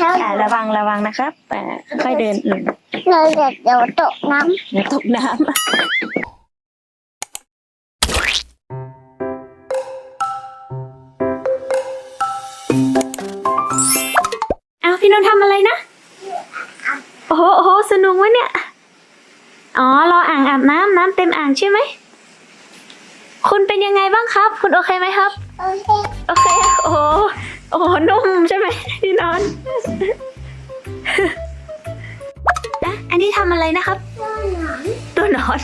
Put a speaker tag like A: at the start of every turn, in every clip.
A: ชอบ
B: อ่าระวังระวังนะครับอ่าค่อยๆเดินอืม
A: เราเดี๋ยวเดี๋ยวตกน้
B: เดี๋ยวตกน้ำเอาพี่นนท์ทำอะไรนะ โอ้โหโอ้โหสนุกวะเนี่ย อ๋อรออ่างอาบน้ำน้ำเต็มอ่างใช่ไหม คุณเป็นยังไงบ้างครับ คุณโอเคไหมครับำ
A: โอเค
B: โอเค โอ้โห โอ้โหนุ่มใช่ไหมที่นอนนะอันนี้ทำอะไรนะครับ
A: ตัวหนอน
B: ตัวหนอน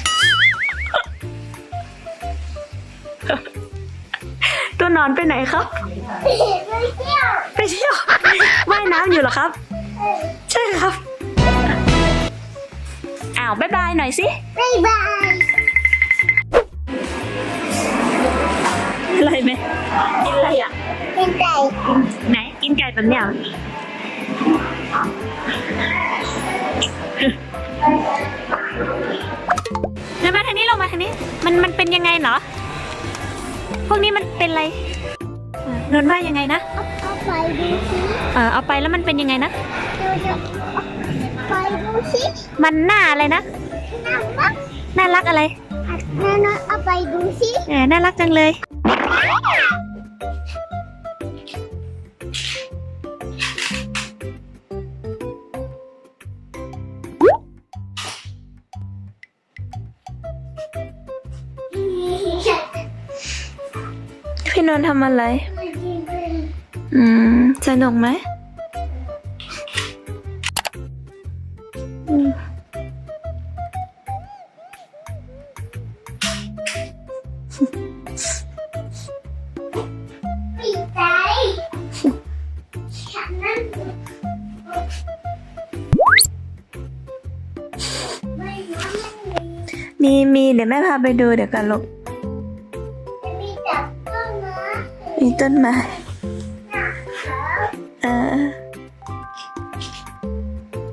B: ตัวหนอนไปไหนครับ
A: ไม่เที่ยว
B: ไปเที่ยวว่ายน้ำอยู่เหรอครับ ใช่ครับ อ้าวบายบายหน่อยสิ
A: บ๊ายบาย
B: อะไรไหมกินอะไรอะ
A: เป็น ไก่
B: ไหนกินไก่แบบเนี้ยเหรอแล้วมาทางนี้ลงมาทางนี้ มันมันเป็นยังไงเหรอ พวกนี้มันเป็นอะไรเออนนท์ว่ายังไงนะ
A: เอาไปดูสิ
B: เออเอาไปแล้วมันเป็นยังไงนะ
A: เราจะไปดูสิ
B: มันหน้าอะไรนะ
A: น่ารัก
B: น่ารักอะไร
A: นั่นนะเอาไปดูสิ
B: เออน่ารักจังเลย พี่นนท์ทำอะไร อืม สนุกไหม อืม
A: ม่มีมี
B: มีเดี๋ยวแม่พาไปดูเดี๋ยวกันลูก
A: จะมีจับต้นไม้
B: มีต้นไม้
A: นะครับ
B: เออ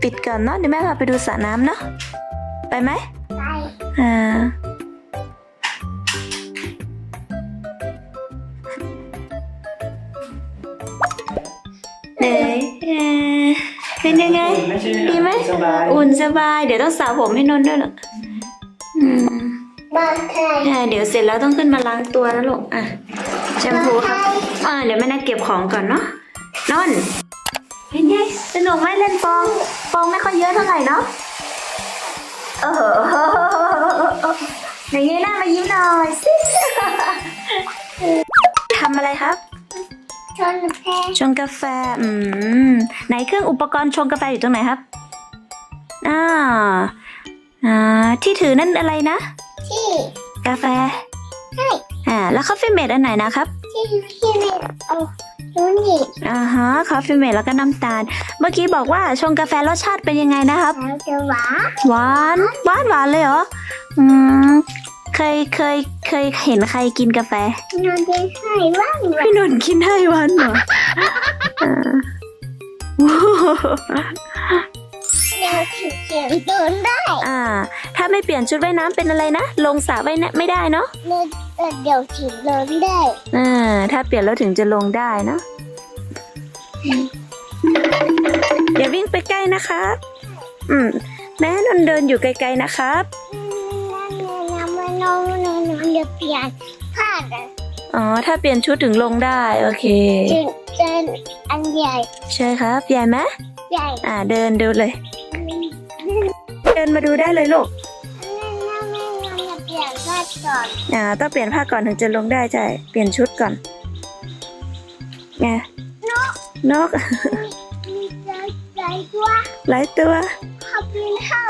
B: ปิดก่อนเนาะเดี๋ยวแม่พาไปดูสระน้ำเนาะไปไหม
A: ไป
B: อ่าเอ๋ยเอ่อเป็นยังไงดีไหม
C: สบาย
B: อุ่นสบาย เดี๋ยวต้องสระผมให้นนท์ด้วยเหรอ อืม
A: บ้านใคร
B: อ่าเดี๋ยวเสร็จแล้วต้องขึ้นมาล้างตัวแล้วลูกอะแชมพูครับอ่าเดี๋ยวแม่นัดเก็บของก่อนเนาะนนท์เป็นไงสนุกไหมเล่นฟองฟองไม่ค่อยเยอะเท่าไหร่เนาะเออไหนเงยหน้ามายิ้มหน่อยสิทำอะไรครับ
A: ชนแพง
B: ชงกาแฟอืมไหนเครื่องอุปกรณ์ชงกาแฟอยู่ตรงไหนครับอ่า อ่าที่ถือนั่นอะไรนะ
A: ที่
B: กาแฟ
A: ใช่
B: อ่าแล้วคอฟฟี่เมดอันไหนนะครับ
A: ที่ที่ไม่เอาดูนี่
B: อ่าฮะคอฟฟี่เมดแล้วก็น้ำตาล เมื่อกี้บอกว่าชงกาแฟรสชาติเป็นยังไงนะครับ
A: แล้วจะหวาน
B: หวานหวานหวานเลยเหรออืมเคยเคยเคยเห็นใครกินกาแฟ
A: นอนจะให้ว่างหวาน
B: พี่นนท์กินให้หวานเหรออ่า
A: เดี๋ยวถึงเสียงโดนได้
B: อ่า ถ้าไม่เปลี่ยนชุดว่ายน้ำเป็นอะไรนะ ลงสระว่ายน้ำไม่ได้เนาะ
A: เดี๋ยวเดี๋ยวถึงโดนได้
B: อ่า ถ้าเปลี่ยนแล้วถึงจะลงได้เนาะ อย่าวิ่งไปใกล้นะครับ อืม แม่นนท์เดินอยู่ไกลๆนะครับ
A: น้ำมันน้องน้องน้องเดี๋ยวเปลี่ยนผ้ากัน
B: อ๋อ ถ้าเปลี่ยนชุดถึงลงได้ โอเค
A: จึงเดินอันใหญ่
B: ใช่ครับ ใหญ่ไหม
A: ใหญ่
B: อ่า เดินดูเลย ดินมาดูได้เลยลูก
A: น้ำไม่น้องจะเปลี่ยนผ้าก่อน
B: อ่าต้องเปลี่ยนผ้าก่อนถึงจะลงได้ใช่ เปลี่ยนชุดก่อนไงนก
A: มีใจใจตัว
B: หลายตัว
A: ขับบินเข้า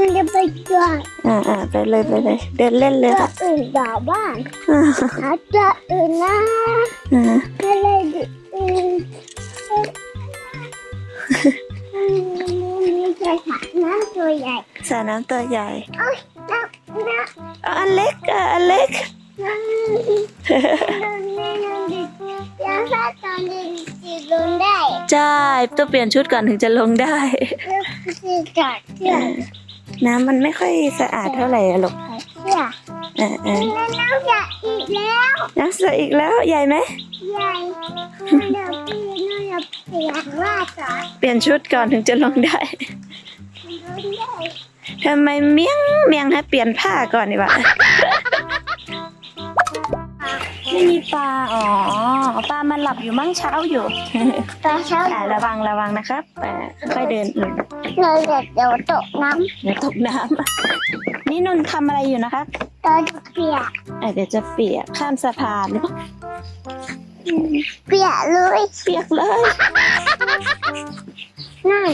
A: มันจะไปก่อน
B: อ่าอ่าไปเลยไปเลยเดินเล่นเลย
A: ตัว
B: ค่ะ
A: อื่นต่อบ้าน
B: อา
A: หาตัวอื่นนะ
B: อ่า สระน้ำตัวใหญ่
A: โอ้ยน้ำน้
B: เอาอันเล็กอะอันเล็กำ
A: น้ำน้ำน้ำน้ำดิยังถ้าตอนเด็กจีลงได้
B: ใช่ต้องเปลี่ยนชุดก่อนถึงจะลงได้
A: แล้วคือจอดเสื้อ
B: น้ำมันไม่ค่อยสะอาดเท่าไหร่อะลูก
A: เสื้อ
B: อ่าอ่า
A: แล้วน้องจะอีกแล้ว
B: น้ำใสอีกแล้วใหญ่ไหม
A: ใหญ่น้องจะเปลี่ยนน้องจะเปลี่ยนว่าต่อ
B: เปลี่ยนชุดก่อนถึงจะลงได้
A: น้องได้
B: ทำไมเมียงเมียงให้เปลี่ยนผ้าก่อนดีกว่าไม่มีปลา อ๋อ ปลามันหลับอยู่มั่งเช้าอยู่
A: ตอนเช้า
B: อ่าระวังระวังนะครับอ่าค่อยเดินอืม
A: เราจะเดี๋ยวตกน้
B: เดี๋ยวตกน้ำ นี่นนท์ทำอะไรอยู่นะครับำ
A: ตอนเปียก
B: อะเดี๋ยวจะเปียกข้ามสะพาน
A: เปียกเลย
B: เปียกเลย
A: นั่น